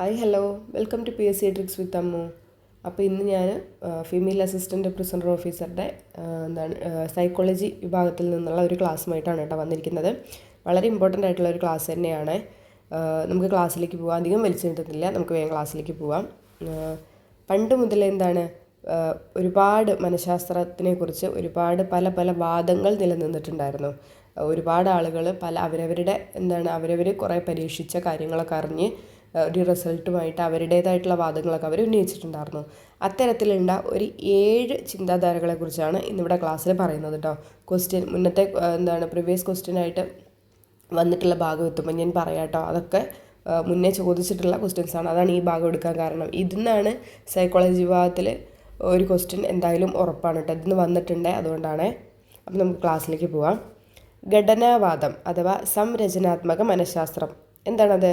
Hi hello. Welcome to P S C tricks with Ammu. അപ്പോൾ ഇന്ന് ഞാൻ female assistant prisoner ഓഫീസറുടെ എന്താണ് സൈക്കോളജി വിഭാഗത്തിൽ നിന്നുള്ള ഒരു ക്ലാസ്സുമായിട്ടാണ് കേട്ടോ വന്നിരിക്കുന്നത്. വളരെ ഇമ്പോർട്ടന്റ് ആയിട്ടുള്ള ഒരു ക്ലാസ് തന്നെയാണ്. നമുക്ക് ക്ലാസ്സിലേക്ക് പോകാം അധികം വലിച്ചു കിട്ടുന്നില്ല നമുക്ക് വേഗം ക്ലാസ്സിലേക്ക് പോവാം. പണ്ട് മുതൽ എന്താണ് ഒരുപാട് മനഃശാസ്ത്രത്തിനെ കുറിച്ച് ഒരുപാട് പല പല വാദങ്ങൾ നിലനിന്നിട്ടുണ്ടായിരുന്നു. ഒരുപാട് ആളുകൾ പല അവരവരുടെ എന്താണ് അവരവർ കുറേ പരീക്ഷിച്ച കാര്യങ്ങളൊക്കെ അറിഞ്ഞ് ഒരു റിസൾട്ടുമായിട്ട് അവരുടേതായിട്ടുള്ള വാദങ്ങളൊക്കെ അവർ ഉന്നയിച്ചിട്ടുണ്ടായിരുന്നു. അത്തരത്തിലുള്ള ഒരു ഏഴ് ചിന്താധാരകളെക്കുറിച്ചാണ് ഇന്നിവിടെ ക്ലാസ്സിൽ പറയുന്നത് കേട്ടോ ക്വസ്റ്റ്യൻ മുന്നത്തെ എന്താണ് പ്രീവിയസ് ക്വസ്റ്റ്യനായിട്ട് വന്നിട്ടുള്ള ഭാഗം എത്തുമ്പോൾ ഞാൻ പറയാം കേട്ടോ അതൊക്കെ മുന്നേ ചോദിച്ചിട്ടുള്ള ക്വസ്റ്റ്യൻസ് ആണ്. അതാണ് ഈ ഭാഗം എടുക്കാൻ കാരണം. ഇതിന്നാണ് സൈക്കോളജി വിഭാഗത്തിൽ ഒരു ക്വസ്റ്റ്യൻ എന്തായാലും ഉറപ്പാണ് കേട്ടോ ഇതിന്ന് വന്നിട്ടുണ്ട് അതുകൊണ്ടാണ് അപ്പം നമുക്ക് ക്ലാസ്സിലേക്ക് പോവാം. ഘടനാവാദം അഥവാ സംരചനാത്മക മനഃശാസ്ത്രം. എന്താണത്?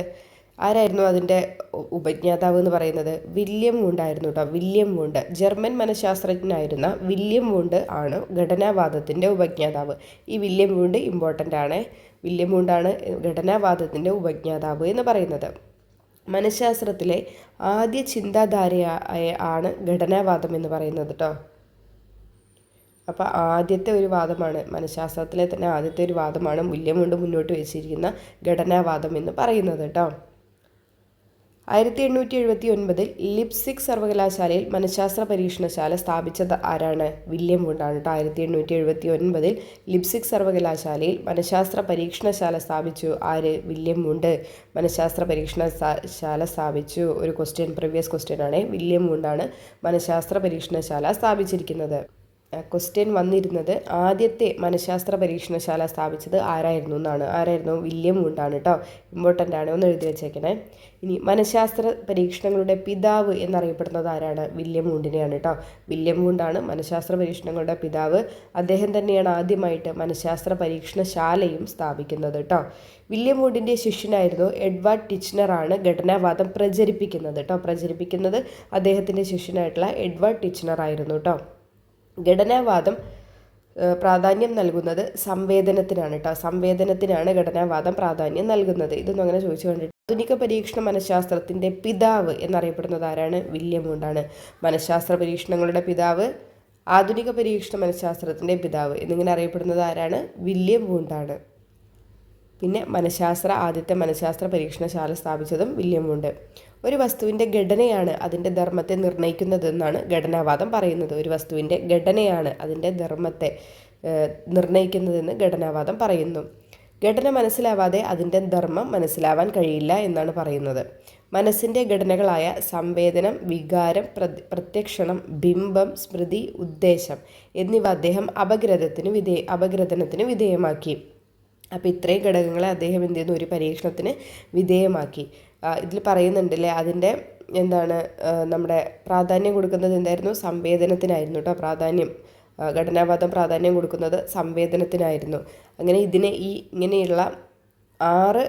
ആരായിരുന്നു അതിന്റെ ഉപജ്ഞാതാവ് എന്ന് പറയുന്നത്? വില്യം വുണ്ടായിരുന്നു കേട്ടോ വില്യം വുണ്ട്. ജർമ്മൻ മനഃശാസ്ത്രജ്ഞനായിരുന്ന വില്യം വുണ്ട് ആണ് ഘടനാവാദത്തിന്റെ ഉപജ്ഞാതാവ്. ഈ വില്യം വുണ്ട് ഇമ്പോർട്ടന്റ് ആണ്. വില്യം വുണ്ടാണ് ഘടനാവാദത്തിന്റെ ഉപജ്ഞാതാവ് എന്ന് പറയുന്നത്. മനഃശാസ്ത്രത്തിലെ ആദ്യ ചിന്താധാരയായ ആണ് ഘടനാവാദം എന്ന് പറയുന്നത് കേട്ടോ അപ്പോൾ ആദ്യത്തെ ഒരു വാദമാണ് മനഃശാസ്ത്രത്തിലെ തന്നെ ആദ്യത്തെ ഒരു വാദമാണ് വില്യം കൊണ്ട് മുന്നോട്ട് വെച്ചിരിക്കുന്ന ഘടനാവാദം എന്ന് പറയുന്നത് കേട്ടോ ആയിരത്തി എണ്ണൂറ്റി എഴുപത്തി ഒൻപതിൽ ലിപ്സിക് സർവകലാശാലയിൽ മനഃശാസ്ത്ര പരീക്ഷണശാല സ്ഥാപിച്ചത് ആരാണ്? വില്യം വുണ്ടാണ് കേട്ടോ ആയിരത്തി എണ്ണൂറ്റി എഴുപത്തി ഒൻപതിൽ ലിപ്സിക് സർവകലാശാലയിൽ മനഃശാസ്ത്ര പരീക്ഷണശാല സ്ഥാപിച്ചു ആര്? William Wundt. മനഃശാസ്ത്ര പരീക്ഷണശാല സ്ഥാപിച്ചു. ഒരു ക്വസ്റ്റ്യൻ പ്രീവിയസ് ക്വസ്റ്റ്യൻ ആണ്. വില്യം വുണ്ടാണ് മനഃശാസ്ത്ര പരീക്ഷണശാല സ്ഥാപിച്ചിരിക്കുന്നത്. ക്വസ്റ്റ്യൻ വന്നിരുന്നത് ആദ്യത്തെ മനഃശാസ്ത്ര പരീക്ഷണശാല സ്ഥാപിച്ചത് ആരായിരുന്നു എന്നാണ്. ആരായിരുന്നു? വില്യം വുണ്ടാണ് കേട്ടോ ഇമ്പോർട്ടന്റ് ആണ്. ഒന്ന് എഴുതി വെച്ചേക്കണേ. ഇനി മനഃശാസ്ത്ര പരീക്ഷണങ്ങളുടെ പിതാവ് എന്നറിയപ്പെടുന്നത് ആരാണ്? വില്യം വൂണ്ടിനെയാണ് കേട്ടോ വില്യം വൂണ്ടാണ് മനഃശാസ്ത്ര പരീക്ഷണങ്ങളുടെ പിതാവ്. അദ്ദേഹം തന്നെയാണ് ആദ്യമായിട്ട് മനഃശാസ്ത്ര പരീക്ഷണശാലയും സ്ഥാപിക്കുന്നത് കേട്ടോ വില്യം വൂഡിന്റെ ശിഷ്യനായിരുന്നു എഡ്വാർഡ് ടിച്ച്നറാണ് ഘടനാവാദം പ്രചരിപ്പിക്കുന്നത് കേട്ടോ പ്രചരിപ്പിക്കുന്നത് അദ്ദേഹത്തിന്റെ ശിഷ്യനായിട്ടുള്ള എഡ്വാർഡ് ടിച്ച്നർ ആയിരുന്നു കേട്ടോ ഘടനാവാദം പ്രാധാന്യം നൽകുന്നത് സംവേദനത്തിനാണ് കേട്ടോ സംവേദനത്തിനാണ് ഘടനാവാദം പ്രാധാന്യം നൽകുന്നത്. ഇതൊന്നും അങ്ങനെ ചോദിച്ചു കണ്ടിട്ട് ആധുനിക പരീക്ഷണ മനഃശാസ്ത്രത്തിന്റെ പിതാവ് എന്നറിയപ്പെടുന്നത് ആരാണ്? വില്യം മൂണ്ടാണ്. മനഃശാസ്ത്ര പരീക്ഷണങ്ങളുടെ പിതാവ് ആധുനിക പരീക്ഷണ മനഃശാസ്ത്രത്തിന്റെ പിതാവ് എന്നിങ്ങനെ അറിയപ്പെടുന്നത് ആരാണ്? വില്യം വൂണ്ടാണ് പിന്നെ മനഃശാസ്ത്ര ആദ്യത്തെ മനഃശാസ്ത്ര പരീക്ഷണശാല സ്ഥാപിച്ചതും വില്യം വൂണ്ട് ഒരു വസ്തുവിന്റെ ഘടനയാണ് അതിന്റെ ധർമ്മത്തെ നിർണയിക്കുന്നതെന്നാണ് ഘടനാവാദം പറയുന്നത്. ഒരു വസ്തുവിന്റെ ഘടനയാണ് അതിന്റെ ധർമ്മത്തെ നിർണയിക്കുന്നതെന്ന് ഘടനാവാദം പറയുന്നു. ഘടന മനസ്സിലാവാതെ അതിന്റെ ധർമ്മം മനസ്സിലാവാൻ കഴിയില്ല എന്നാണ് പറയുന്നത്. മനസ്സിന്റെ ഘടനകളായ സംവേദനം വികാരം പ്രത്യക്ഷണം ബിംബം സ്മൃതി ഉദ്ദേശം എന്നിവ അദ്ദേഹം അപഗ്രഥത്തിന് വിധേയ അപഗ്രഥനത്തിന് വിധേയമാക്കി. അപ്പോൾ ഇത്രയും ഘടകങ്ങളെ അദ്ദേഹം എന്ത് ചെയ്യുന്നു? ഒരു പരീക്ഷണത്തിന് വിധേയമാക്കി. ഇതിൽ പറയുന്നുണ്ടല്ലേ അതിന്റെ എന്താണ് നമ്മുടെ പ്രാധാന്യം കൊടുക്കുന്നത് എന്തായിരുന്നു? സംവേദനത്തിനായിരുന്നു കേട്ടോ പ്രാധാന്യം. ഘടനാവാദം പ്രാധാന്യം കൊടുക്കുന്നത് സംവേദനത്തിനായിരുന്നു. അങ്ങനെ ഇതിനെ ഈ ഇങ്ങനെയുള്ള ആറ്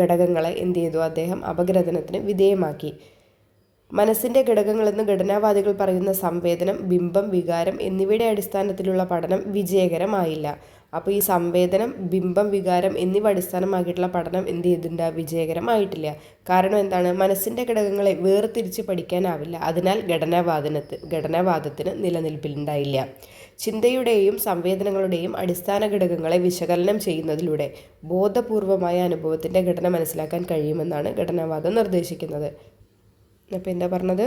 ഘടകങ്ങളെ എന്ത് ചെയ്തു? അദ്ദേഹം അപഗ്രഥനത്തിന് വിധേയമാക്കി. മനസ്സിന്റെ ഘടകങ്ങളെന്ന് ഘടനാവാദികൾ പറയുന്ന സംവേദനം ബിംബം വികാരം എന്നിവയുടെ അടിസ്ഥാനത്തിലുള്ള പഠനം വിജയകരമായില്ല. അപ്പോൾ ഈ സംവേദനം ബിംബം വികാരം എന്നിവ അടിസ്ഥാനമാക്കിയിട്ടുള്ള പഠനം എന്ത് ചെയ്തിട്ടുണ്ട്? വിജയകരമായിട്ടില്ല. കാരണം എന്താണ്? മനസ്സിന്റെ ഘടകങ്ങളെ വേർതിരിച്ച് പഠിക്കാനാവില്ല. അതിനാൽ ഘടനാവാദനത്ത് ഘടനാവാദത്തിന് നിലനിൽപ്പിലുണ്ടായില്ല. ചിന്തയുടെയും സംവേദനങ്ങളുടെയും അടിസ്ഥാന ഘടകങ്ങളെ വിശകലനം ചെയ്യുന്നതിലൂടെ ബോധപൂർവമായ അനുഭവത്തിന്റെ ഘടന മനസ്സിലാക്കാൻ കഴിയുമെന്നാണ് ഘടനാവാദം നിർദ്ദേശിക്കുന്നത്. അപ്പോൾ എന്താ പറഞ്ഞത്?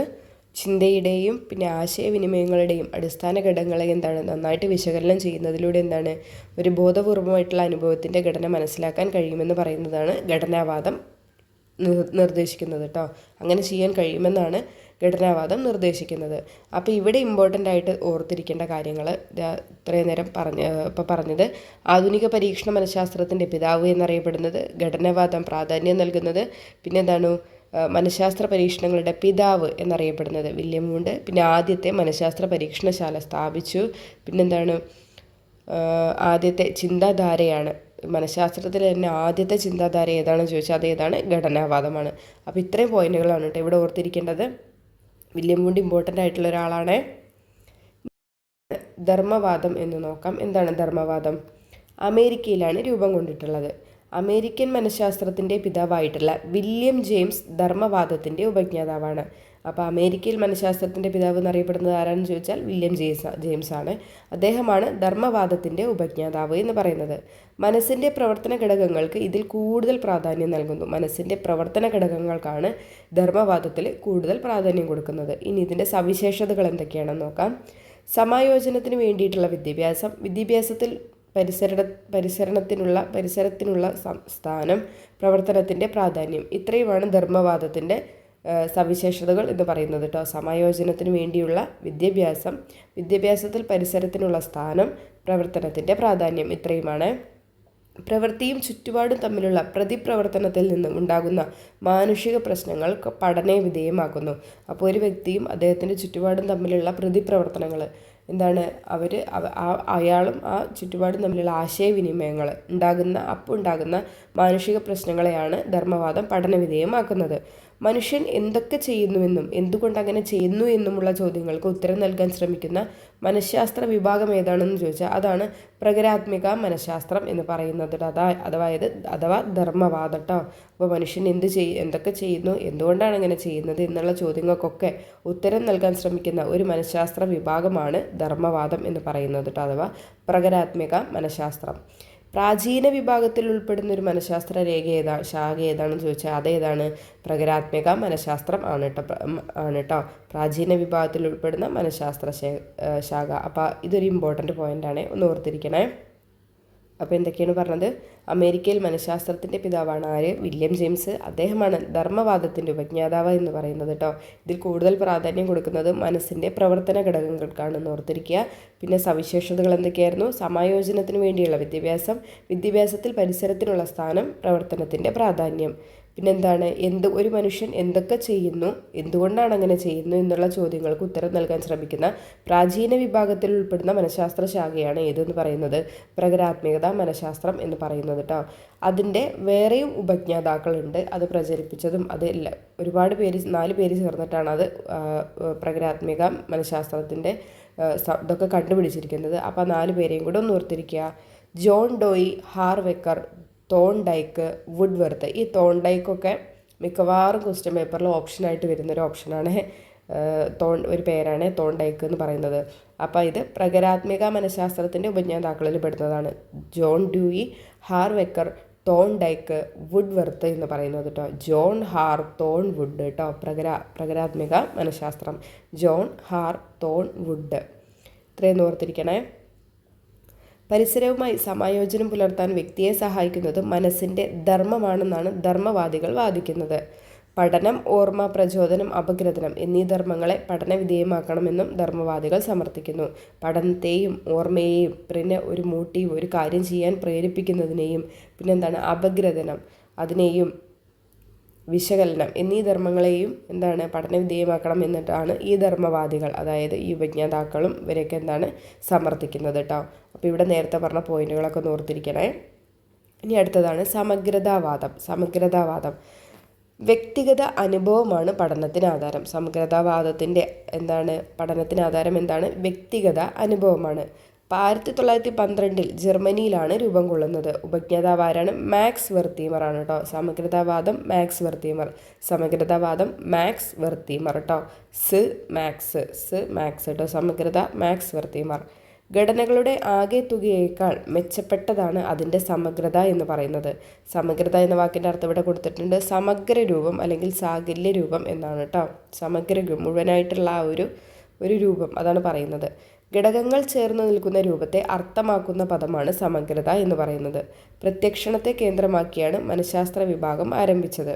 ചിന്തയുടെയും പിന്നെ ആശയവിനിമയങ്ങളുടെയും അടിസ്ഥാന ഘടകങ്ങളെ എന്താണ് നന്നായിട്ട് വിശകലനം ചെയ്യുന്നതിലൂടെ എന്താണ് ഒരു ബോധപൂർവമായിട്ടുള്ള അനുഭവത്തിന്റെ ഘടന മനസ്സിലാക്കാൻ കഴിയുമെന്ന് പറയുന്നതാണ് ഘടനാവാദം നിർ- നിർദ്ദേശിക്കുന്നത് കേട്ടോ. അങ്ങനെ ചെയ്യാൻ കഴിയുമെന്നാണ് ഘടനാവാദം നിർദ്ദേശിക്കുന്നത്. അപ്പോൾ ഇവിടെ ഇമ്പോർട്ടന്റ് ആയിട്ട് ഓർത്തിരിക്കേണ്ട കാര്യങ്ങൾ ഇത്രയും നേരം പറഞ്ഞ ഇപ്പോൾ പറഞ്ഞത് ആധുനിക പരീക്ഷണ മനഃശാസ്ത്രത്തിന്റെ പിതാവ് എന്നറിയപ്പെടുന്നത് ഘടനാവാദം പ്രാധാന്യം നൽകുന്നത് പിന്നെ എന്താണ് ആ, മനഃശാസ്ത്ര പരീക്ഷണങ്ങളുടെ പിതാവ് എന്നറിയപ്പെടുന്നത് വില്യം വുണ്ട്. പിന്നെ ആദ്യത്തെ മനഃശാസ്ത്ര പരീക്ഷണശാല സ്ഥാപിച്ചു. പിന്നെന്താണ്? ആദ്യത്തെ ചിന്താധാരയാണ്. മനഃശാസ്ത്രത്തിൽ തന്നെ ആദ്യത്തെ ചിന്താധാര ഏതാണെന്ന് ചോദിച്ചാൽ അത് ഏതാണ്? ഘടനാവാദമാണ്. അപ്പോൾ ഇത്രയും പോയിന്റുകളാണ് കേട്ടോ ഇവിടെ ഓർത്തിരിക്കേണ്ടത്. വില്യം വുണ്ട് ഇമ്പോർട്ടന്റ് ആയിട്ടുള്ള ഒരാളാണ്. ധർമ്മവാദം എന്ന് നോക്കാം. എന്താണ് ധർമ്മവാദം? അമേരിക്കയിലാണ് രൂപം കൊണ്ടിട്ടുള്ളത്. അമേരിക്കൻ മനഃശാസ്ത്രത്തിന്റെ പിതാവായിട്ടുള്ള വില്യം ജെയിംസ് ധർമ്മവാദത്തിന്റെ ഉപജ്ഞാതാവാണ്. അപ്പോൾ അമേരിക്കയിൽ മനഃശാസ്ത്രത്തിന്റെ പിതാവ് എന്നറിയപ്പെടുന്നത് ആരാണെന്ന് ചോദിച്ചാൽ വില്യം ജെയിംസ് ജെയിംസ് ആണ് അദ്ദേഹമാണ് ധർമ്മവാദത്തിന്റെ ഉപജ്ഞാതാവ് എന്ന് പറയുന്നത്. മനസ്സിന്റെ പ്രവർത്തന ഘടകങ്ങൾക്ക് ഇതിൽ കൂടുതൽ പ്രാധാന്യം നൽകുന്നു. മനസ്സിന്റെ പ്രവർത്തന ഘടകങ്ങൾക്കാണ് ധർമ്മവാദത്തിൽ കൂടുതൽ പ്രാധാന്യം കൊടുക്കുന്നത്. ഇനി ഇതിന്റെ സവിശേഷതകൾ എന്തൊക്കെയാണെന്ന് നോക്കാം. സമായോജനത്തിന് വേണ്ടിയിട്ടുള്ള വിദ്യാഭ്യാസം. വിദ്യാഭ്യാസത്തിൽ പരിസര പരിസരണത്തിനുള്ള പരിസരത്തിനുള്ള സ്ഥാനം പ്രവർത്തനത്തിന്റെ പ്രാധാന്യം. ഇത്രയുമാണ് ധർമ്മവാദത്തിന്റെ സവിശേഷതകൾ എന്ന് പറയുന്നത് കേട്ടോ സമായോജനത്തിന് വേണ്ടിയുള്ള വിദ്യാഭ്യാസം വിദ്യാഭ്യാസത്തിൽ പരിസരത്തിനുള്ള സ്ഥാനം പ്രവർത്തനത്തിന്റെ പ്രാധാന്യം ഇത്രയുമാണ്. പ്രവൃത്തിയും ചുറ്റുപാടും തമ്മിലുള്ള പ്രതിപ്രവർത്തനത്തിൽ നിന്നും ഉണ്ടാകുന്ന മാനുഷിക പ്രശ്നങ്ങൾ പഠന വിധേയമാക്കുന്നു അപ്പോൾ ഒരു വ്യക്തിയും അദ്ദേഹത്തിന്റെ ചുറ്റുപാടും തമ്മിലുള്ള പ്രതിപ്രവർത്തനങ്ങൾ എന്താണ് അവർ അയാളും ആ ചുറ്റുപാടും തമ്മിലുള്ള ആശയവിനിമയങ്ങൾ ഉണ്ടാകുന്ന അപ്പുണ്ടാകുന്ന മാനുഷിക പ്രശ്നങ്ങളെയാണ് ധർമ്മവാദം പഠനവിധേയമാക്കുന്നത്. മനുഷ്യൻ എന്തൊക്കെ ചെയ്യുന്നുവെന്നും എന്തുകൊണ്ട് അങ്ങനെ ചെയ്യുന്നു എന്നുമുള്ള ചോദ്യങ്ങൾക്ക് ഉത്തരം നൽകാൻ ശ്രമിക്കുന്ന മനഃശാസ്ത്ര വിഭാഗം ഏതാണെന്ന് ചോദിച്ചാൽ അതാണ് പ്രകരാത്മിക മനഃശാസ്ത്രം എന്ന് പറയുന്നത്. അതാ അതായത് അഥവാ ധർമ്മവാദം കേട്ടോ അപ്പോൾ മനുഷ്യൻ എന്ത് ചെയ് എന്തൊക്കെ ചെയ്യുന്നു എന്തുകൊണ്ടാണ് അങ്ങനെ ചെയ്യുന്നത് എന്നുള്ള ചോദ്യങ്ങൾക്കൊക്കെ ഉത്തരം നൽകാൻ ശ്രമിക്കുന്ന ഒരു മനഃശാസ്ത്ര വിഭാഗമാണ് ധർമ്മവാദം എന്ന് പറയുന്നത് കേട്ടോ അഥവാ പ്രകരാത്മിക മനഃശാസ്ത്രം. പ്രാചീന വിഭാഗത്തിൽ ഉൾപ്പെടുന്ന ഒരു മനഃശാസ്ത്ര രേഖ ഏതാ ശാഖ ഏതാണെന്ന് ചോദിച്ചാൽ അതേതാണ് പ്രകരാത്മക മനഃശാസ്ത്രം ആണ് കേട്ടോ ആണ് കേട്ടോ പ്രാചീന വിഭാഗത്തിൽ ഉൾപ്പെടുന്ന മനഃശാസ്ത്ര ശാഖ. അപ്പോൾ ഇതൊരു ഇമ്പോർട്ടന്റ് പോയിന്റാണ് ഒന്ന് ഓർത്തിരിക്കണേ. അപ്പോൾ എന്തൊക്കെയാണ് പറഞ്ഞത്? അമേരിക്കയിൽ മനഃശാസ്ത്രത്തിന്റെ പിതാവാണ് ആര്? William James. അദ്ദേഹമാണ് ധർമ്മവാദത്തിന്റെ ഉപജ്ഞാതാവ് എന്ന് പറയുന്നത് കേട്ടോ. ഇതിൽ കൂടുതൽ പ്രാധാന്യം കൊടുക്കുന്നത് മനസ്സിന്റെ പ്രവർത്തന ഘടകങ്ങൾക്കാണെന്ന് ഓർത്തിരിക്കുക. പിന്നെ സവിശേഷതകൾ എന്തൊക്കെയായിരുന്നു? സമായോജനത്തിന് വേണ്ടിയുള്ള വിദ്യാഭ്യാസം വിദ്യാഭ്യാസത്തിൽ പരിസരത്തിനുള്ള സ്ഥാനം പ്രവർത്തനത്തിന്റെ പ്രാധാന്യം. പിന്നെന്താണ്? എന്ത് ഒരു മനുഷ്യൻ എന്തൊക്കെ ചെയ്യുന്നു? എന്തുകൊണ്ടാണ് അങ്ങനെ ചെയ്യുന്നു എന്നുള്ള ചോദ്യങ്ങൾക്ക് ഉത്തരം നൽകാൻ ശ്രമിക്കുന്ന പ്രാചീന വിഭാഗത്തിൽ ഉൾപ്പെടുന്ന മനഃശാസ്ത്ര ശാഖയാണ് ഏതെന്ന് പറയുന്നത്? പ്രകരാത്മികത മനഃശാസ്ത്രം എന്ന് പറയുന്നത് കേട്ടോ അതിന്റെ വേറെയും ഉപജ്ഞാതാക്കളുണ്ട്. അത് പ്രചരിപ്പിച്ചതും അത് ഒരുപാട് പേര് നാല് പേര് ചേർന്നിട്ടാണ് അത് പ്രകരാത്മിക മനഃശാസ്ത്രത്തിന്റെ ഇതൊക്കെ കണ്ടുപിടിച്ചിരിക്കുന്നത്. അപ്പോൾ നാല് പേരെയും കൂടെ ഒന്ന് ഓർത്തിരിക്കുക John Dewey Harvey Carr Thorndike Woodworth ഈ തോണ്ടൈക്കൊക്കെ മിക്കവാറും ക്വസ്റ്റ്യൻ പേപ്പറിൽ ഓപ്ഷനായിട്ട് വരുന്നൊരു ഓപ്ഷനാണ് തോ ഒരു പേരാണ് തോണ്ടൈക്ക് എന്ന് പറയുന്നത്. അപ്പോൾ ഇത് പ്രകരാത്മിക മനഃശാസ്ത്രത്തിന്റെ ഉപജ്ഞാതാക്കളിൽ പെടുന്നതാണ്. John Dewey Harvey Carr Thorndike Woodworth എന്ന് പറയുന്നത് കേട്ടോ ജോൺ ഹാർ തോൺ വുഡ് കേട്ടോ പ്രകര പ്രകരാത്മിക മനഃശാസ്ത്രം. John Har Thorn Wood. ഇത്രയും ഓർത്തിരിക്കണേ. പരിസരവുമായി സമായോജനം പുലർത്താൻ വ്യക്തിയെ സഹായിക്കുന്നത് മനസ്സിന്റെ ധർമ്മമാണെന്നാണ് ധർമ്മവാദികൾ വാദിക്കുന്നത്. പഠനം ഓർമ്മ പ്രചോദനം അപഗ്രഥനം എന്നീ ധർമ്മങ്ങളെ പഠന വിധേയമാക്കണമെന്നും ധർമ്മവാദികൾ സമർത്ഥിക്കുന്നു. പഠനത്തെയും ഓർമ്മയെയും പിന്നെ ഒരു മൂട്ടിയും ഒരു കാര്യം ചെയ്യാൻ പ്രേരിപ്പിക്കുന്നതിനെയും പിന്നെന്താണ്? അപഗ്രഥനം. അതിനെയും വിശകലനം. എന്നീ ധർമ്മങ്ങളെയും എന്താണ് പഠനവിധേയമാക്കണം എന്നിട്ടാണ് ഈ ധർമ്മവാദികൾ അതായത് ഈ ഉപജ്ഞാതാക്കളും ഇവരെയൊക്കെ എന്താണ് സമർത്ഥിക്കുന്നത് കേട്ടോ അപ്പോൾ ഇവിടെ നേരത്തെ പറഞ്ഞ പോയിന്റുകളൊക്കെ ഓർത്തിരിക്കണേ. ഇനി അടുത്തതാണ് സമഗ്രതാവാദം. സമഗ്രതാവാദം. വ്യക്തിഗത അനുഭവമാണ് പഠനത്തിന് ആധാരം. സമഗ്രതാവാദത്തിന്റെ എന്താണ് പഠനത്തിന് ആധാരം എന്താണ്? വ്യക്തിഗത അനുഭവമാണ്. അപ്പോൾ ആയിരത്തി തൊള്ളായിരത്തി പന്ത്രണ്ടിൽ ജർമ്മനിയിലാണ് രൂപം കൊള്ളുന്നത്. ഉപജ്ഞാതാവ് ആരാണ് മാക്സ് വെർത്തീമർ ആണ് കേട്ടോ സമഗ്രതാവാദം മാക്സ് വെർത്തീമർ. സമഗ്രതാവാദം മാക്സ് വെർത്തീമർ കേട്ടോ സ് മാക്സ് സ് മാക്സ് കേട്ടോ സമഗ്രത മാക്സ് വെർത്തീമർ. ഘടനകളുടെ ആകെ തുകയേക്കാൾ മെച്ചപ്പെട്ടതാണ് അതിന്റെ സമഗ്രത എന്ന് പറയുന്നത്. സമഗ്രത എന്ന വാക്കിന്റെ അർത്ഥം ഇവിടെ കൊടുത്തിട്ടുണ്ട്. സമഗ്ര രൂപം അല്ലെങ്കിൽ സാകല്യ രൂപം എന്നാണ് കേട്ടോ സമഗ്ര മുഴുവനായിട്ടുള്ള ആ ഒരു ഒരു രൂപം അതാണ് പറയുന്നത്. ഘടകങ്ങൾ ചേർന്ന് നിൽക്കുന്ന രൂപത്തെ അർത്ഥമാക്കുന്ന പദമാണ് സമഗ്രത എന്ന് പറയുന്നത്. പ്രത്യക്ഷണത്തെ കേന്ദ്രമാക്കിയാണ് മനഃശാസ്ത്ര വിഭാഗം ആരംഭിച്ചത്.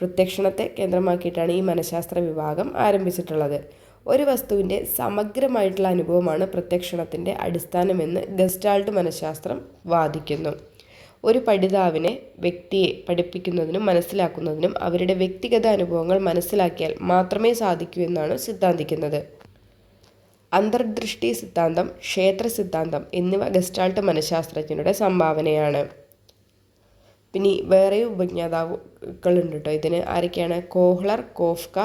പ്രത്യക്ഷണത്തെ കേന്ദ്രമാക്കിയിട്ടാണ് ഈ മനഃശാസ്ത്ര വിഭാഗം ആരംഭിച്ചിട്ടുള്ളത്. ഒരു വസ്തുവിന്റെ സമഗ്രമായിട്ടുള്ള അനുഭവമാണ് പ്രത്യക്ഷണത്തിന്റെ അടിസ്ഥാനമെന്ന് ഗസ്റ്റാൾട്ട് മനഃശാസ്ത്രം വാദിക്കുന്നു. ഒരു പഠിതാവിനെ വ്യക്തിയെ പഠിപ്പിക്കുന്നതിനും മനസ്സിലാക്കുന്നതിനും അവരുടെ വ്യക്തിഗത അനുഭവങ്ങൾ മനസ്സിലാക്കിയാൽ മാത്രമേ സാധിക്കൂ എന്നാണ് സിദ്ധാന്തിക്കുന്നത്. അന്തർദൃഷ്ടി സിദ്ധാന്തം ക്ഷേത്ര സിദ്ധാന്തം എന്നിവ ഗസ്റ്റാൾട്ട് മനഃശാസ്ത്രജ്ഞരുടെ സംഭാവനയാണ്. പിന്നെ വേറെ ഉപജ്ഞാതാവുകളുണ്ട്? കേട്ടോ ഇതിന് ആരൊക്കെയാണ്? Köhler Koffka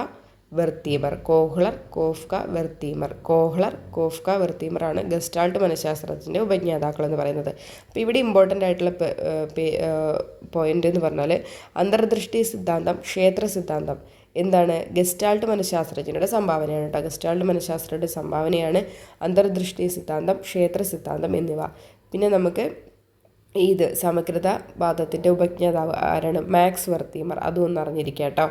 Wertheimer. Köhler Koffka Wertheimer. Köhler Koffka Wertheimer ആണ് ഗസ്റ്റാൾട്ട് മനഃശാസ്ത്രത്തിന്റെ ഉപജ്ഞാതാക്കൾ എന്ന് പറയുന്നത്. അപ്പോൾ ഇവിടെ ഇമ്പോർട്ടന്റ് ആയിട്ടുള്ള പോയിന്റ് എന്ന് പറഞ്ഞാൽ അന്തർദൃഷ്ടി സിദ്ധാന്തം ക്ഷേത്ര സിദ്ധാന്തം എന്താണ്? ഗസ്റ്റാൾട്ട് മനഃശാസ്ത്രജ്ഞരുടെ സംഭാവനയാണ് കേട്ടോ. ഗസ്റ്റാൾട്ട് മനഃശാസ്ത്രയുടെ സംഭാവനയാണ് അന്തർദൃഷ്ടി സിദ്ധാന്തം ക്ഷേത്ര സിദ്ധാന്തം എന്നിവ. പിന്നെ നമുക്ക് ഇത് സമഗ്രത വാദത്തിന്റെ ഉപജ്ഞാതാവ് ആരാണ്? Max Wertheimer. അതും ഒന്ന് അറിഞ്ഞിരിക്കുക കേട്ടോ.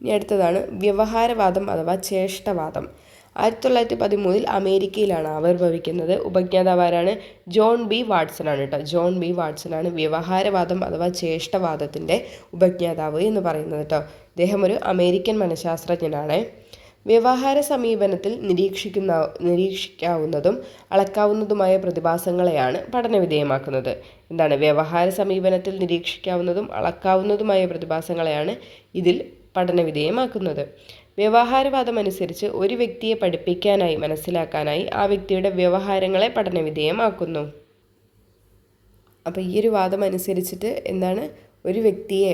ഇനി അടുത്തതാണ് വ്യവഹാരവാദം അഥവാ ചേഷ്ടവാദം. ആയിരത്തി തൊള്ളായിരത്തി പതിമൂന്നിൽ അമേരിക്കയിലാണ് ആവിർഭവിക്കുന്നത്. ഉപജ്ഞാതാവാരാണ് ജോൺ ബി വാട്സൺ ആണ് കേട്ടോ. ജോൺ ബി വാട്സൺ ആണ് വ്യവഹാരവാദം അഥവാ ചേഷ്ടവാദത്തിന്റെ ഉപജ്ഞാതാവ് എന്ന് പറയുന്നത് കേട്ടോ. അദ്ദേഹം ഒരു അമേരിക്കൻ മനഃശാസ്ത്രജ്ഞനാണ്. വ്യവഹാര സമീപനത്തിൽ നിരീക്ഷിക്കുന്ന നിരീക്ഷിക്കാവുന്നതും അളക്കാവുന്നതുമായ പ്രതിഭാസങ്ങളെയാണ് പഠനവിധേയമാക്കുന്നത്. എന്താണ്? വ്യവഹാര സമീപനത്തിൽ നിരീക്ഷിക്കാവുന്നതും അളക്കാവുന്നതുമായ പ്രതിഭാസങ്ങളെയാണ് ഇതിൽ പഠനവിധേയമാക്കുന്നത്. വ്യവഹാരവാദം അനുസരിച്ച് ഒരു വ്യക്തിയെ പഠിപ്പിക്കാനായി മനസ്സിലാക്കാനായി ആ വ്യക്തിയുടെ വ്യവഹാരങ്ങളെ പഠനവിധേയമാക്കുന്നു. അപ്പോൾ ഈ ഒരു വാദം അനുസരിച്ചിട്ട് എന്താണ് ഒരു വ്യക്തിയെ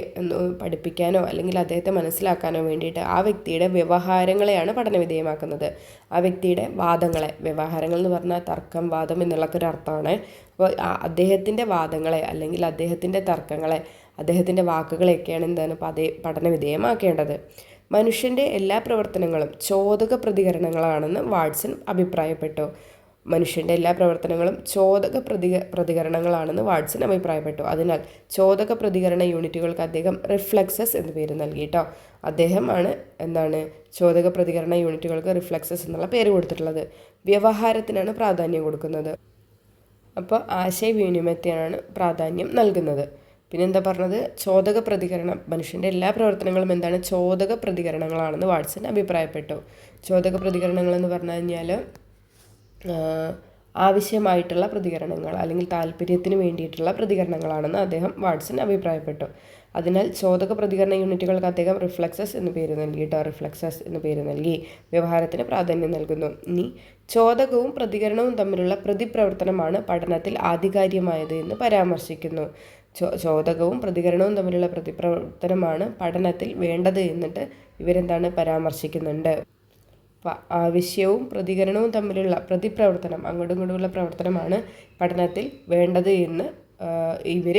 പഠിപ്പിക്കാനോ അല്ലെങ്കിൽ അദ്ദേഹത്തെ മനസ്സിലാക്കാനോ വേണ്ടിയിട്ട് ആ വ്യക്തിയുടെ വ്യവഹാരങ്ങളെയാണ് പഠനവിധേയമാക്കുന്നത്. ആ വ്യക്തിയുടെ വാദങ്ങളെ വ്യവഹാരങ്ങൾ എന്ന് പറഞ്ഞാൽ തർക്കം വാദം എന്നുള്ളൊക്കെ ഒരു അർത്ഥമാണ്. അപ്പോൾ അദ്ദേഹത്തിന്റെ വാദങ്ങളെ അല്ലെങ്കിൽ അദ്ദേഹത്തിന്റെ തർക്കങ്ങളെ അദ്ദേഹത്തിന്റെ വാക്കുകളെയൊക്കെയാണ് എന്താണ് പതേ പഠനവിധേയമാക്കേണ്ടത്. മനുഷ്യന്റെ എല്ലാ പ്രവർത്തനങ്ങളും ചോദക പ്രതികരണങ്ങളാണെന്ന് വാട്സൺ അഭിപ്രായപ്പെട്ടു. മനുഷ്യന്റെ എല്ലാ പ്രവർത്തനങ്ങളും ചോദക പ്രതിക പ്രതികരണങ്ങളാണെന്ന് വാട്സൺ അഭിപ്രായപ്പെട്ടു. അതിനാൽ ചോദക പ്രതികരണ യൂണിറ്റുകൾക്ക് അദ്ദേഹം റിഫ്ലക്സസ് എന്ന് പേര് നൽകി കേട്ടോ അദ്ദേഹമാണ് എന്താണ് ചോദക പ്രതികരണ യൂണിറ്റുകൾക്ക് റിഫ്ലക്സസ് എന്നുള്ള പേര് കൊടുത്തിട്ടുള്ളത്. വ്യവഹാരത്തിനാണ് പ്രാധാന്യം കൊടുക്കുന്നത്. അപ്പോൾ ആശയവിനിമയത്തിനാണ് പ്രാധാന്യം നൽകുന്നത്. പിന്നെ എന്താ പറഞ്ഞത്? ചോദക പ്രതികരണം. മനുഷ്യന്റെ എല്ലാ പ്രവർത്തനങ്ങളും എന്താണ്? ചോദക പ്രതികരണങ്ങളാണെന്ന് വാട്സൺ അഭിപ്രായപ്പെട്ടു. ചോദക പ്രതികരണങ്ങൾ എന്ന് പറഞ്ഞു കഴിഞ്ഞാൽ ആവശ്യമായിട്ടുള്ള പ്രതികരണങ്ങൾ അല്ലെങ്കിൽ താല്പര്യത്തിന് വേണ്ടിയിട്ടുള്ള പ്രതികരണങ്ങളാണെന്ന് അദ്ദേഹം വാട്സൺ അഭിപ്രായപ്പെട്ടു. അതിനാൽ ചോദക പ്രതികരണ യൂണിറ്റുകൾക്ക് അദ്ദേഹം റിഫ്ലക്സസ് എന്ന് പേര് നൽകി കേട്ടോ. റിഫ്ലക്സസ് എന്ന് പേര് നൽകി. വ്യവഹാരത്തിന് പ്രാധാന്യം നൽകുന്നു. ഇനി ചോദകവും പ്രതികരണവും തമ്മിലുള്ള പ്രതിപ്രവർത്തനമാണ് പഠനത്തിൽ ആധികാരികമായത് എന്ന് പരാമർശിക്കുന്നു. ചോദകവും പ്രതികരണവും തമ്മിലുള്ള പ്രതിപ്രവർത്തനമാണ് പഠനത്തിൽ വേണ്ടത് എന്നിട്ട് ഇവരെന്താണ് പരാമർശിക്കുന്നുണ്ട്. ആവശ്യവും പ്രതികരണവും തമ്മിലുള്ള പ്രതിപ്രവർത്തനം അങ്ങോട്ടും ഇങ്ങോട്ടുമുള്ള പ്രവർത്തനമാണ് പഠനത്തിൽ വേണ്ടത് എന്ന് ഇവർ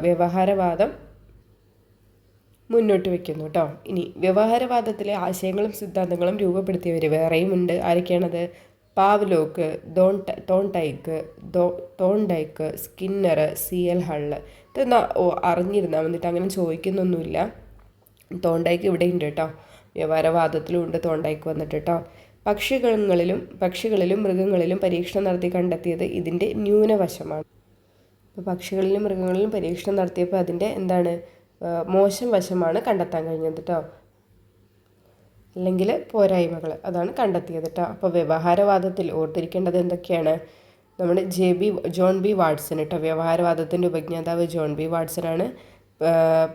വ്യവഹാരവാദം മുന്നോട്ട് വെക്കുന്നു കേട്ടോ ഇനി വ്യവഹാരവാദത്തിലെ ആശയങ്ങളും സിദ്ധാന്തങ്ങളും രൂപപ്പെടുത്തിയവർ വേറെയും ഉണ്ട്. ആരൊക്കെയാണത്? പാവ്ലോക്ക് ഡോൺ തോണ്ടൈക്ക് ദോ Thorndike Skinner C L Hull. ഇതൊന്ന് അറിഞ്ഞിരുന്നാൽ വന്നിട്ട് അങ്ങനെ ചോദിക്കുന്നൊന്നുമില്ല. തോണ്ടൈക്ക് ഇവിടെ ഉണ്ട് കേട്ടോ വ്യവഹാരവാദത്തിലും ഉണ്ട് തോണ്ടൈക്ക് വന്നിട്ട് കേട്ടോ പക്ഷികളിലും പക്ഷികളിലും മൃഗങ്ങളിലും പരീക്ഷണം നടത്തി കണ്ടെത്തിയത് ഇതിന്റെ ന്യൂനവശമാണ്. ഇപ്പോൾ പക്ഷികളിലും മൃഗങ്ങളിലും പരീക്ഷണം നടത്തിയപ്പോൾ അതിന്റെ എന്താണ് മോശം വശമാണ് കണ്ടെത്താൻ കഴിഞ്ഞത് കേട്ടോ അല്ലെങ്കിൽ പോരായ്മകൾ. അതാണ് കണ്ടെത്തിയത് കേട്ടോ അപ്പോൾ വ്യവഹാരവാദത്തിൽ ഓർത്തിരിക്കേണ്ടത് എന്തൊക്കെയാണ്? നമ്മുടെ J B John B Watson കേട്ടോ വ്യവഹാരവാദത്തിന്റെ ഉപജ്ഞാതാവ് ജോൺ ബി വാട്സൺ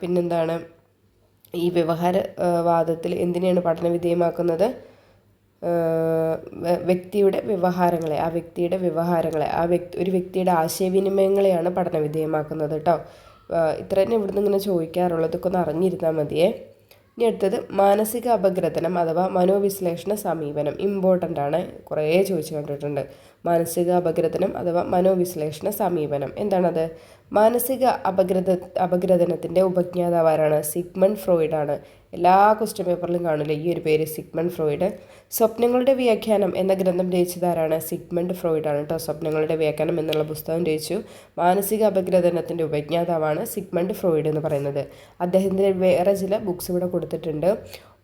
പിന്നെന്താണ്? ഈ വ്യവഹാരവാദത്തിൽ എന്തിനെയാണ് പഠനവിധേയമാക്കുന്നത് വ്യക്തിയുടെ വ്യവഹാരങ്ങളെ ആ വ്യക്തിയുടെ വ്യവഹാരങ്ങളെ ആ വ്യക്തി ഒരു വ്യക്തിയുടെ ആശയവിനിമയങ്ങളെയാണ് പഠനവിധേയമാക്കുന്നത് കേട്ടോ ഇത്ര തന്നെ ഇവിടുന്ന് ഇങ്ങനെ ചോദിക്കാറുള്ളത് ഇതൊക്കെ ഒന്ന് അറിഞ്ഞിരുന്നാൽ മതിയേ. ഇനി അടുത്തത് മാനസിക അപഗ്രഥനം അഥവാ മനോവിശ്ലേഷണ സമീപനം. ഇമ്പോർട്ടന്റ് ആണ്. കുറേ ചോദിച്ചു കണ്ടിട്ടുണ്ട്. മാനസിക അപഗ്രഥനം അഥവാ മനോവിശ്ലേഷണ സമീപനം. എന്താണത്? മാനസിക അപഗ്രഥ അപഗ്രഥനത്തിന്റെ ഉപജ്ഞാതാവാരാണ് സിഗ്മൺ ഫ്രോയിഡ് ആണ് എല്ലാ ക്വസ്റ്റ്യൻ പേപ്പറിലും കാണില്ല ഈ ഒരു പേര് സിഗ്മണ്ട് ഫ്രോയിഡ്. സ്വപ്നങ്ങളുടെ വ്യാഖ്യാനം എന്ന ഗ്രന്ഥം രചിച്ചതാരാണ് സിഗ്മണ്ട് ഫ്രോയിഡ് ആണ് കേട്ടോ സ്വപ്നങ്ങളുടെ വ്യാഖ്യാനം എന്നുള്ള പുസ്തകം രചിച്ചു. മാനസിക അപഗ്രഥനത്തിന്റെ ഉപജ്ഞാതാവാണ് സിഗ്മണ്ട് ഫ്രോയിഡ് എന്ന് പറയുന്നത്. അദ്ദേഹത്തിന്റെ വേറെ ചില ബുക്സ് ഇവിടെ കൊടുത്തിട്ടുണ്ട്.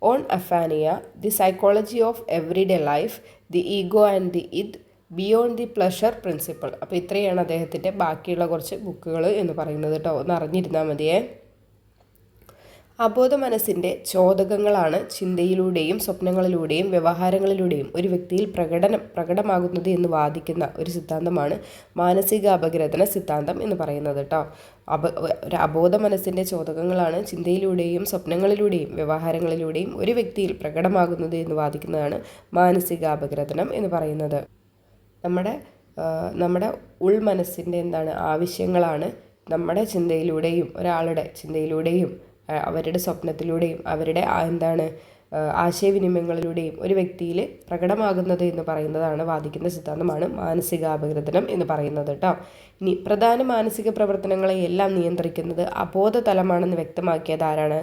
On aphasia the psychology of every day life the ego and the id beyond the pleasure principle അപ്പോൾ ഇത്രയാണ് അദ്ദേഹത്തിന്റെ ബാക്കിയുള്ള കുറച്ച് ബുക്കുകൾ എന്ന് പറയുന്നത് കേട്ടോ ഒന്ന് അറിഞ്ഞിരുന്നാൽ മതിയേ. അബോധ മനസ്സിന്റെ ചോദകങ്ങളാണ് ചിന്തയിലൂടെയും സ്വപ്നങ്ങളിലൂടെയും വ്യവഹാരങ്ങളിലൂടെയും ഒരു വ്യക്തിയിൽ പ്രകടനം പ്രകടമാകുന്നത് എന്ന് വാദിക്കുന്ന ഒരു സിദ്ധാന്തമാണ് മാനസിക അപഗ്രഥന സിദ്ധാന്തം എന്ന് പറയുന്നത് കേട്ടോ അപ ഒരു അബോധ മനസ്സിന്റെ ചോദകങ്ങളാണ് ചിന്തയിലൂടെയും സ്വപ്നങ്ങളിലൂടെയും വ്യവഹാരങ്ങളിലൂടെയും ഒരു വ്യക്തിയിൽ പ്രകടമാകുന്നത് എന്ന് വാദിക്കുന്നതാണ് മാനസിക അപഗ്രഥനം എന്ന് പറയുന്നത്. നമ്മുടെ നമ്മുടെ ഉൾമനസ്സിന്റെ എന്താണ് ആവശ്യങ്ങളാണ് നമ്മുടെ ചിന്തയിലൂടെയും ഒരാളുടെ ചിന്തയിലൂടെയും അവരുടെ സ്വപ്നത്തിലൂടെയും അവരുടെ എന്താണ് ആശയവിനിമയങ്ങളിലൂടെയും ഒരു വ്യക്തിയിൽ പ്രകടമാകുന്നത് എന്ന് പറയുന്നതാണ് വാദിക്കുന്ന സിദ്ധാന്തമാണ് മാനസിക മാനസികാപഗ്രഥനം എന്ന് പറയുന്നത് കേട്ടോ. ഇനി പ്രധാന മാനസിക പ്രവർത്തനങ്ങളെ എല്ലാം നിയന്ത്രിക്കുന്നത് അബോധതലമാണെന്ന് വ്യക്തമാക്കിയത് ആരാണ്?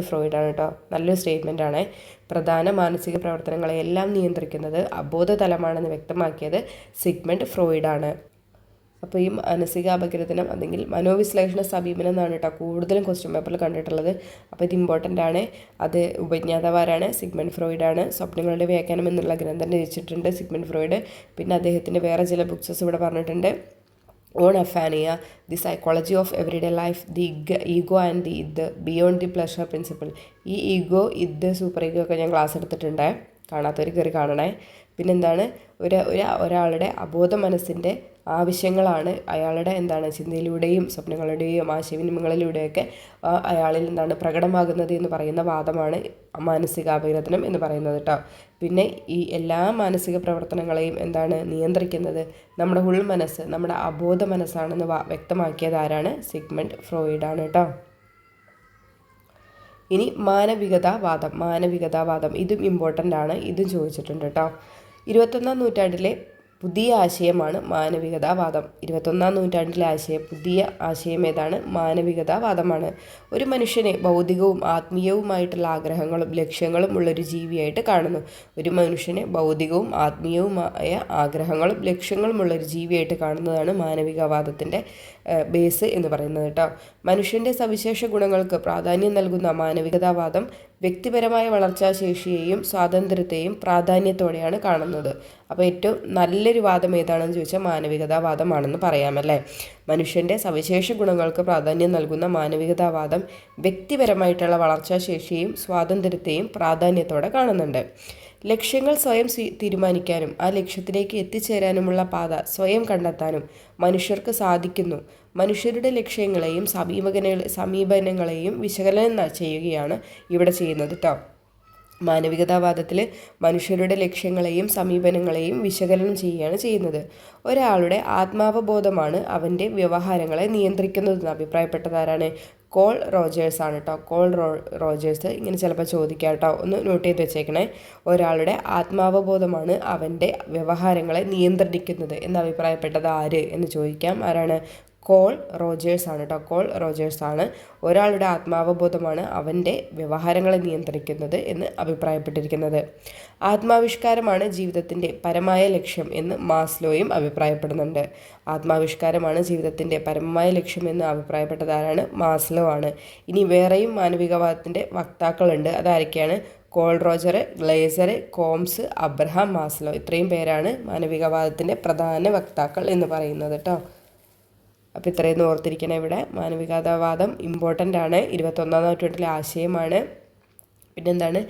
ഫ്രോയിഡ് ആണ് കേട്ടോ. നല്ലൊരു സ്റ്റേറ്റ്മെന്റ് ആണ്. പ്രധാന മാനസിക പ്രവർത്തനങ്ങളെ എല്ലാം നിയന്ത്രിക്കുന്നത് അബോധതലമാണെന്ന് വ്യക്തമാക്കിയത് ഫ്രോയിഡ് ആണ്. അപ്പോൾ ഈ മാനസിക അപഗ്രഥനം അല്ലെങ്കിൽ മനോവിശ്ലേഷണ സമീപനം എന്നാണ് കേട്ടോ കൂടുതലും ക്വസ്റ്റ്യൻ പേപ്പറിൽ കണ്ടിട്ടുള്ളത്. അപ്പോൾ ഇത് ഇമ്പോർട്ടന്റ് ആണ്. അത് ഉപജ്ഞാതാവാരാണ്. സിഗ്മൻ ഫ്രോയിഡ് ആണ്. സ്വപ്നങ്ങളുടെ വ്യാഖ്യാനം എന്നുള്ള ഗ്രന്ഥം രചിച്ചിട്ടുണ്ട് സിഗ്മൻ ഫ്രോയിഡ്. പിന്നെ അദ്ദേഹത്തിന്റെ വേറെ ചില ബുക്സസ് ഇവിടെ പറഞ്ഞിട്ടുണ്ട്. On aphasia the psychology of everyday life the ego and the id beyond the pleasure principle ഈ ഈഗോ ഇത് സൂപ്പർ ഈഗോ ഒക്കെ ഞാൻ ക്ലാസ് എടുത്തിട്ടുണ്ട്. കാണാത്തവർ കയറി കാണണേ. പിന്നെന്താണ്? ഒരു ഒരു ഒരാളുടെ അബോധ മനസ്സിന്റെ ആവശ്യങ്ങളാണ്. അയാളുടെ എന്താണ് ചിന്തയിലൂടെയും സ്വപ്നങ്ങളുടെയും ആശയവിനിമയങ്ങളിലൂടെയൊക്കെ അയാളിൽ എന്താണ് പ്രകടമാകുന്നത് എന്ന് പറയുന്ന വാദമാണ് മാനസികാപീഡനം എന്ന് പറയുന്നത് കേട്ടോ പിന്നെ ഈ എല്ലാ മാനസിക പ്രവർത്തനങ്ങളെയും എന്താണ് നിയന്ത്രിക്കുന്നത്? നമ്മുടെ ഉൾ മനസ്സ് നമ്മുടെ അബോധ മനസ്സാണെന്ന് വ്യക്തമാക്കിയത് ആരാണ്? സിഗ്മണ്ട് ഫ്രോയിഡാണ് കേട്ടോ ഇനി മാനവികതാവാദം മാനവികതാവാദം ഇതും ഇമ്പോർട്ടന്റ് ആണ്. ഇതും ചോദിച്ചിട്ടുണ്ട് കേട്ടോ ഇരുപത്തൊന്നാം നൂറ്റാണ്ടിലെ പുതിയ ആശയമാണ് മാനവികതാവാദം. ഇരുപത്തൊന്നാം നൂറ്റാണ്ടിലെ ആശയം പുതിയ ആശയം ഏതാണ്? മാനവികതാവാദമാണ്. ഒരു മനുഷ്യനെ ഭൗതികവും ആത്മീയവുമായിട്ടുള്ള ആഗ്രഹങ്ങളും ലക്ഷ്യങ്ങളും ഉള്ളൊരു ജീവിയായിട്ട് കാണുന്നു. ഒരു മനുഷ്യനെ ഭൗതികവും ആത്മീയവുമായ ആഗ്രഹങ്ങളും ലക്ഷ്യങ്ങളും ഉള്ളൊരു ജീവിയായിട്ട് കാണുന്നതാണ് മാനവികവാദത്തിന്റെ ബേസ് എന്ന് പറയുന്നത് കേട്ടോ. മനുഷ്യന്റെ സവിശേഷ ഗുണങ്ങൾക്ക് പ്രാധാന്യം നൽകുന്ന മാനവികതാവാദം വ്യക്തിപരമായ വളർച്ചാശേഷിയെയും സ്വാതന്ത്ര്യത്തെയും പ്രാധാന്യത്തോടെയാണ് കാണുന്നത്. അപ്പോൾ ഏറ്റവും നല്ലൊരു വാദം ഏതാണെന്ന് ചോദിച്ചാൽ മാനവികതാവാദമാണെന്ന് പറയാമല്ലേ? മനുഷ്യന്റെ സവിശേഷ ഗുണങ്ങൾക്ക് പ്രാധാന്യം നൽകുന്ന മാനവികതാവാദം വ്യക്തിപരമായിട്ടുള്ള വളർച്ചാശേഷിയെയും സ്വാതന്ത്ര്യത്തെയും പ്രാധാന്യത്തോടെ കാണുന്നുണ്ട്. ലക്ഷ്യങ്ങൾ സ്വയം സ്വീ തീരുമാനിക്കാനും ആ ലക്ഷ്യത്തിലേക്ക് എത്തിച്ചേരാനുമുള്ള പാത സ്വയം കണ്ടെത്താനും മനുഷ്യർക്ക് സാധിക്കുന്നു. മനുഷ്യരുടെ ലക്ഷ്യങ്ങളെയും സമീപന സമീപനങ്ങളെയും വിശകലനം ചെയ്യുകയാണ് ഇവിടെ ചെയ്യുന്നത് കേട്ടോ മാനവികതാവാദത്തിൽ മനുഷ്യരുടെ ലക്ഷ്യങ്ങളെയും സമീപനങ്ങളെയും വിശകലനം ചെയ്യുകയാണ് ചെയ്യുന്നത്. ഒരാളുടെ ആത്മാവബോധമാണ് അവന്റെ വ്യവഹാരങ്ങളെ നിയന്ത്രിക്കുന്നതെന്ന് അഭിപ്രായപ്പെട്ടതാരാണ്? കോൾ റോജേഴ്സ് ആണ് കേട്ടോ കോൾ റോ റോജേഴ്സ് ഇങ്ങനെ ചിലപ്പോൾ ചോദിക്കാം കേട്ടോ ഒന്ന് നോട്ട് ചെയ്ത് വെച്ചേക്കണേ. ഒരാളുടെ ആത്മാവബോധമാണ് അവന്റെ വ്യവഹാരങ്ങളെ നിയന്ത്രിക്കുന്നത്. എന്ന് അഭിപ്രായപ്പെട്ടത് ആര്? എന്ന് ചോദിക്കാം. ആരാണ് കോൾ റോജേഴ്സ് ആണ് കേട്ടോ കോൾ റോജേഴ്സ് ആണ് ഒരാളുടെ ആത്മാവബോധമാണ് അവന്റെ വ്യവഹാരങ്ങളെ നിയന്ത്രിക്കുന്നത് എന്ന് അഭിപ്രായപ്പെട്ടിരിക്കുന്നത്. ആത്മാവിഷ്കാരമാണ് ജീവിതത്തിന്റെ പരമായ ലക്ഷ്യം എന്ന് മാസ്ലോയും അഭിപ്രായപ്പെടുന്നുണ്ട്. ആത്മാവിഷ്കാരമാണ് ജീവിതത്തിന്റെ പരമമായ ലക്ഷ്യം എന്ന് അഭിപ്രായപ്പെട്ടത് ആരാണ് മാസ്ലോ ആണ്. ഇനി വേറെയും മാനവികവാദത്തിന്റെ വക്താക്കളുണ്ട്. അതാരൊക്കെയാണ്? Carl Roger Glasser Combs Abraham Maslow. ഇത്രയും പേരാണ് മാനവികവാദത്തിന്റെ പ്രധാന വക്താക്കൾ എന്ന് പറയുന്നത് കേട്ടോ അപ്പോൾ ഇത്രയും ഓർത്തിരിക്കണം ഇവിടെ. മാനവികതാവാദം ഇമ്പോർട്ടന്റ് ആണ്. ഇരുപത്തൊന്നാം നൂറ്റാണ്ടിലെ ആശയമാണ്. പിന്നെന്താണ്?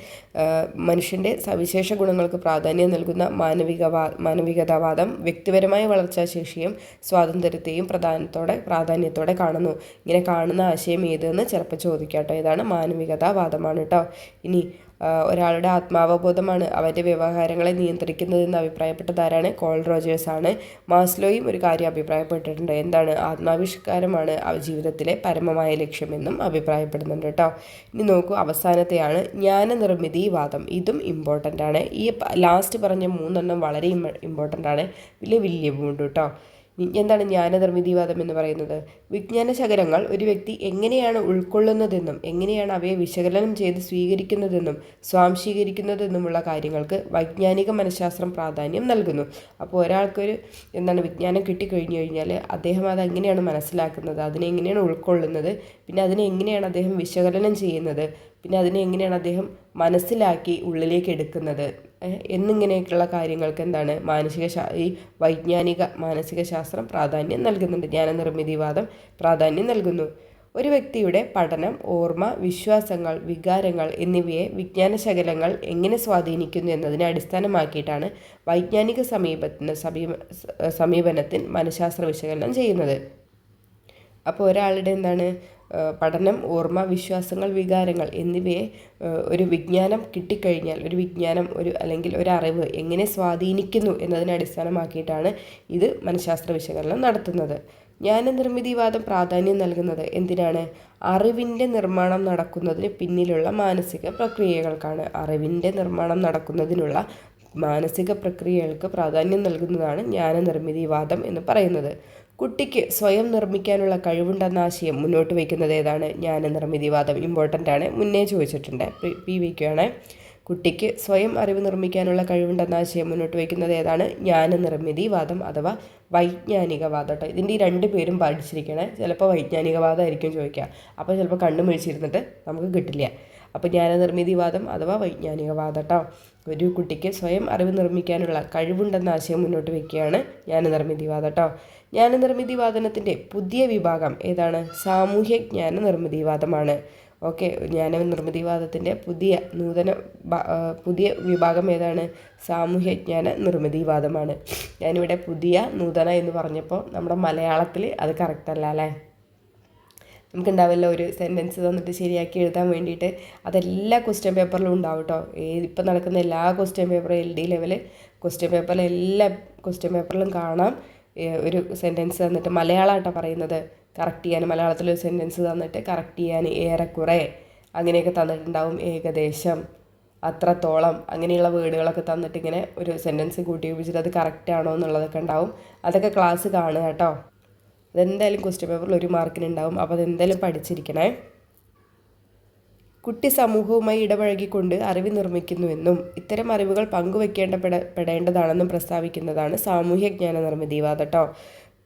മനുഷ്യന്റെ സവിശേഷ ഗുണങ്ങൾക്ക് പ്രാധാന്യം നൽകുന്ന മാനവികവാ മാനവികതാവാദം വ്യക്തിപരമായ വളർച്ചാശേഷിയും സ്വാതന്ത്ര്യത്തെയും പ്രധാനത്തോടെ പ്രാധാന്യത്തോടെ കാണുന്നു. ഇങ്ങനെ കാണുന്ന ആശയം ഏതെന്ന് ചിലപ്പോൾ ചോദിക്കാം കേട്ടോ ഇതാണ് മാനവികതാവാദമാണ് കേട്ടോ ഇനി ഒരാളുടെ ആത്മാവബോധമാണ് അവന്റെ വ്യവഹാരങ്ങളെ നിയന്ത്രിക്കുന്നതെന്ന് അഭിപ്രായപ്പെട്ടതാരാണ് കോൾ റോജേഴ്സ് ആണ് മാസ്ലോയും ഒരു കാര്യം അഭിപ്രായപ്പെട്ടിട്ടുണ്ട്. എന്താണ്? ആത്മാവിഷ്കാരമാണ് ജീവിതത്തിലെ പരമമായ ലക്ഷ്യമെന്നും അഭിപ്രായപ്പെടുന്നുണ്ട് കേട്ടോ. ഇനി നോക്കൂ അവസാനത്തെയാണ് ജ്ഞാനനിർമ്മിതി വാദം. ഇതും ഇമ്പോർട്ടന്റ് ആണ്. ഈ ലാസ്റ്റ് പറഞ്ഞ മൂന്നെണ്ണം വളരെ ഇമ്പോർട്ടന്റ് ആണ്. വലിയ വലിയ ഉണ്ട് കേട്ടോ. എന്താണ് ജ്ഞാനനിർമ്മിതിവാദം എന്ന് പറയുന്നത്? വിജ്ഞാന ശകലങ്ങൾ ഒരു വ്യക്തി എങ്ങനെയാണ് ഉൾക്കൊള്ളുന്നതെന്നും എങ്ങനെയാണ് അവയെ വിശകലനം ചെയ്ത് സ്വീകരിക്കുന്നതെന്നും സ്വാംശീകരിക്കുന്നതെന്നുമുള്ള കാര്യങ്ങൾക്ക് വൈജ്ഞാനിക മനഃശാസ്ത്രം പ്രാധാന്യം നൽകുന്നു. അപ്പോൾ ഒരാൾക്കൊരു എന്താണ് വിജ്ഞാനം കിട്ടിക്കഴിഞ്ഞു കഴിഞ്ഞാൽ അദ്ദേഹം അത് എങ്ങനെയാണ് മനസ്സിലാക്കുന്നത് അതിനെ എങ്ങനെയാണ് ഉൾക്കൊള്ളുന്നത് പിന്നെ അതിനെ എങ്ങനെയാണ് അദ്ദേഹം വിശകലനം ചെയ്യുന്നത് പിന്നെ അതിനെ എങ്ങനെയാണ് അദ്ദേഹം മനസ്സിലാക്കി ഉള്ളിലേക്ക് എടുക്കുന്നത് എന്നിങ്ങനെയൊക്കെയുള്ള കാര്യങ്ങൾക്ക് എന്താണ് മാനസിക ഈ വൈജ്ഞാനിക മാനസിക ശാസ്ത്രം പ്രാധാന്യം നൽകുന്നുണ്ട്. ജ്ഞാനനിർമ്മിതിവാദം പ്രാധാന്യം നൽകുന്നു. ഒരു വ്യക്തിയുടെ പഠനം ഓർമ്മ വിശ്വാസങ്ങൾ വികാരങ്ങൾ എന്നിവയെ വിജ്ഞാന ശകലങ്ങൾ എങ്ങനെ സ്വാധീനിക്കുന്നു എന്നതിനെ അടിസ്ഥാനമാക്കിയിട്ടാണ് വൈജ്ഞാനിക സമീപത്തിന് സമീപ സമീപനത്തിൽ മനഃശാസ്ത്ര വിശകലനം ചെയ്യുന്നത്. അപ്പോൾ ഒരാളുടെ എന്താണ് പഠനം ഓർമ്മ വിശ്വാസങ്ങൾ വികാരങ്ങൾ എന്നിവയെ ഒരു വിജ്ഞാനം കിട്ടിക്കഴിഞ്ഞാൽ ഒരു വിജ്ഞാനം ഒരു അല്ലെങ്കിൽ ഒരു അറിവ് എങ്ങനെ സ്വാധീനിക്കുന്നു എന്നതിനെ അടിസ്ഥാനമാക്കിയിട്ടാണ് ഇത് മനഃശാസ്ത്ര വിശകലനം നടത്തുന്നത്. ജ്ഞാനനിർമ്മിതിവാദം പ്രാധാന്യം നൽകുന്നത് എന്തിനാണ്? അറിവിന്റെ നിർമ്മാണം നടക്കുന്നതിന് പിന്നിലുള്ള മാനസിക പ്രക്രിയകൾക്കാണ്. അറിവിന്റെ നിർമ്മാണം നടക്കുന്നതിനുള്ള മാനസിക പ്രക്രിയകൾക്ക് പ്രാധാന്യം നൽകുന്നതാണ് ജ്ഞാനനിർമ്മിതിവാദം എന്ന് പറയുന്നത്. കുട്ടിക്ക് സ്വയം നിർമ്മിക്കാനുള്ള കഴിവുണ്ടെന്ന ആശയം മുന്നോട്ട് വയ്ക്കുന്നത് ഏതാണ്? ജ്ഞാനനിർമ്മിതിവാദം ഇമ്പോർട്ടന്റ് ആണ്. മുന്നേ ചോദിച്ചിട്ടുണ്ട്. പി വയ്ക്കുകയാണ് കുട്ടിക്ക് സ്വയം അറിവ് നിർമ്മിക്കാനുള്ള കഴിവുണ്ടെന്ന ആശയം മുന്നോട്ട് വയ്ക്കുന്നത് ഏതാണ്? ജ്ഞാന ജ്ഞാനനിർമ്മിതിവാദം അഥവാ വൈജ്ഞാനികവാദം കേട്ടോ ഇതിന്റെ ഈ രണ്ട് പേരും പഠിച്ചിരിക്കണേ ചിലപ്പോൾ വൈജ്ഞാനികവാദമായിരിക്കും ചോദിക്കുക അപ്പോൾ ചിലപ്പോൾ കണ്ണു മിഴിച്ചിരുന്നിട്ട് നമുക്ക് കിട്ടില്ല. അപ്പോൾ ജ്ഞാനനിർമ്മിതിവാദം അഥവാ വൈജ്ഞാനികവാദം കേട്ടോ ഒരു കുട്ടിക്ക് സ്വയം അറിവ് നിർമ്മിക്കാനുള്ള കഴിവുണ്ടെന്ന ആശയം മുന്നോട്ട് വയ്ക്കുകയാണ് ജ്ഞാനനിർമ്മിതിവാദം കേട്ടോ ജ്ഞാനനിർമ്മിതിവാദനത്തിന്റെ പുതിയ വിഭാഗം ഏതാണ്? സാമൂഹ്യ ജ്ഞാന നിർമ്മിതിവാദമാണ് ഓക്കെ ജ്ഞാന നിർമ്മിതിവാദത്തിന്റെ പുതിയ നൂതന പുതിയ വിഭാഗം ഏതാണ്? സാമൂഹ്യജ്ഞാന നിർമ്മിതിവാദമാണ് ഞാനിവിടെ പുതിയ നൂതന എന്ന് പറഞ്ഞപ്പോൾ നമ്മുടെ മലയാളത്തിൽ അത് കറക്റ്റ് അല്ല അല്ലേ? നമുക്കുണ്ടാവില്ല ഒരു സെന്റൻസ് തന്നിട്ട് ശരിയാക്കി എഴുതാൻ വേണ്ടിയിട്ട്. അതെല്ലാ ക്വസ്റ്റ്യൻ പേപ്പറിലും ഉണ്ടാവും കേട്ടോ ഇപ്പം നടക്കുന്ന എല്ലാ ക്വസ്റ്റ്യൻ പേപ്പറും എൽ ഡി ലെവൽ ക്വസ്റ്റ്യൻ പേപ്പറിൽ എല്ലാ ക്വസ്റ്റ്യൻ പേപ്പറിലും കാണാം. ഒരു സെന്റൻസ് തന്നിട്ട് മലയാളമായിട്ടാണ് പറയുന്നത്. കറക്റ്റ് ചെയ്യാൻ മലയാളത്തിലൊരു സെന്റൻസ് തന്നിട്ട് കറക്റ്റ് ചെയ്യാൻ ഏറെക്കുറെ അങ്ങനെയൊക്കെ തന്നിട്ടുണ്ടാവും ഏകദേശം. അത്രത്തോളം അങ്ങനെയുള്ള വേർഡുകളൊക്കെ തന്നിട്ട് ഇങ്ങനെ ഒരു സെന്റൻസ് കൂട്ടി ഉപയോഗിച്ചിട്ട് അത് കറക്റ്റ് ആണോ എന്നുള്ളതൊക്കെ ഉണ്ടാവും. അതൊക്കെ ക്ലാസ് കാണുക കേട്ടോ അതെന്തായാലും ക്വസ്റ്റ്യൻ പേപ്പറിൽ ഒരു മാർക്കിന് ഉണ്ടാവും അപ്പോൾ അതെന്തായാലും പഠിച്ചിരിക്കണേ. കുട്ടി സമൂഹവുമായി ഇടപഴകിക്കൊണ്ട് അറിവ് നിർമ്മിക്കുന്നുവെന്നും ഇത്തരം അറിവുകൾ പങ്കുവെക്കേണ്ടപ്പെടേണ്ടതാണെന്നും പ്രസ്താവിക്കുന്നതാണ് സാമൂഹ്യ ജ്ഞാന നിർമ്മിതിവാദം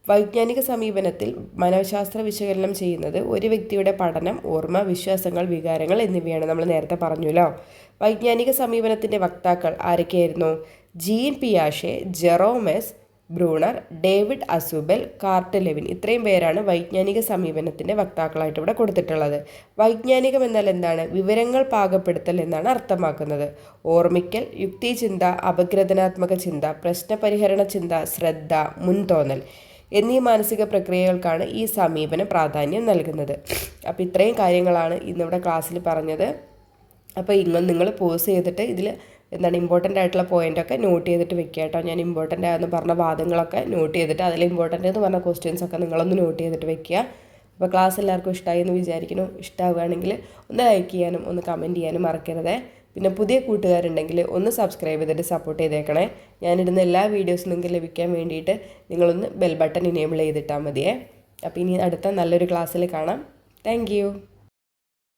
വൈജ്ഞാനിക സമീപനത്തിൽ മനഃശാസ്ത്ര വിശകലനം ചെയ്യുന്നത് ഒരു വ്യക്തിയുടെ പഠനം ഓർമ്മ വിശ്വാസങ്ങൾ വികാരങ്ങൾ എന്നിവയാണ് നമ്മൾ നേരത്തെ പറഞ്ഞല്ലോ. വൈജ്ഞാനിക സമീപനത്തിന്റെ വക്താക്കൾ ആരൊക്കെയായിരുന്നു? Jean പിയാഷെ Jerome S Bruner David Ausubel Kurt Lewin ഇത്രയും പേരാണ് വൈജ്ഞാനിക സമീപനത്തിന്റെ വക്താക്കളായിട്ട് ഇവിടെ കൊടുത്തിട്ടുള്ളത്. വൈജ്ഞാനികം എന്നാൽ എന്താണ്? വിവരങ്ങൾ പാകപ്പെടുത്തൽ എന്നാണ് അർത്ഥമാക്കുന്നത്. ഓർമ്മിക്കൽ യുക്തിചിന്ത അപഗ്രഥനാത്മക ചിന്ത പ്രശ്നപരിഹരണ ചിന്ത ശ്രദ്ധ മുൻതോന്നൽ എന്നീ മാനസിക പ്രക്രിയകൾക്കാണ് ഈ സമീപനം പ്രാധാന്യം നൽകുന്നത്. അപ്പോൾ ഇത്രയും കാര്യങ്ങളാണ് ഇന്നിവിടെ ക്ലാസ്സിൽ പറഞ്ഞത്. അപ്പോൾ ഇങ്ങനെ നിങ്ങൾ പോസ് ചെയ്തിട്ട് ഇതിൽ എന്താണ് ഇമ്പോർട്ടന്റ് ആയിട്ടുള്ള പോയിന്റൊക്കെ നോട്ട് ചെയ്തിട്ട് വെക്കുക കേട്ടോ. ഞാൻ ഇമ്പോർട്ടന്റ് ആയെന്ന് പറഞ്ഞ വാദങ്ങളൊക്കെ നോട്ട് ചെയ്തിട്ട് അതിൽ ഇമ്പോർട്ടന്റ് എന്ന് പറഞ്ഞ ക്വസ്റ്റ്യൻസ് ഒക്കെ നിങ്ങളൊന്ന് നോട്ട് ചെയ്തിട്ട് വെക്കുക. അപ്പോൾ ക്ലാസ് എല്ലാവർക്കും ഇഷ്ടമായി എന്ന് വിചാരിക്കുന്നു. ഇഷ്ടമാവുകയാണെങ്കിൽ ഒന്ന് ലൈക്ക് ചെയ്യാനും ഒന്ന് കമന്റ് ചെയ്യാനും മറക്കരുത്. പിന്നെ പുതിയ കൂട്ടുകാരുണ്ടെങ്കിൽ ഒന്ന് സബ്സ്ക്രൈബ് ചെയ്തിട്ട് സപ്പോർട്ട് ചെയ്തേക്കണേ. ഞാനിടുന്ന എല്ലാ വീഡിയോസും നിങ്ങൾക്ക് ലഭിക്കാൻ വേണ്ടിയിട്ട് നിങ്ങളൊന്ന് ബെൽ ബട്ടൺ ഇനേബിൾ ചെയ്തിട്ടാൽ മതിയേ. അപ്പോൾ ഇനി അടുത്ത നല്ലൊരു ക്ലാസ്സിൽ കാണാം. താങ്ക്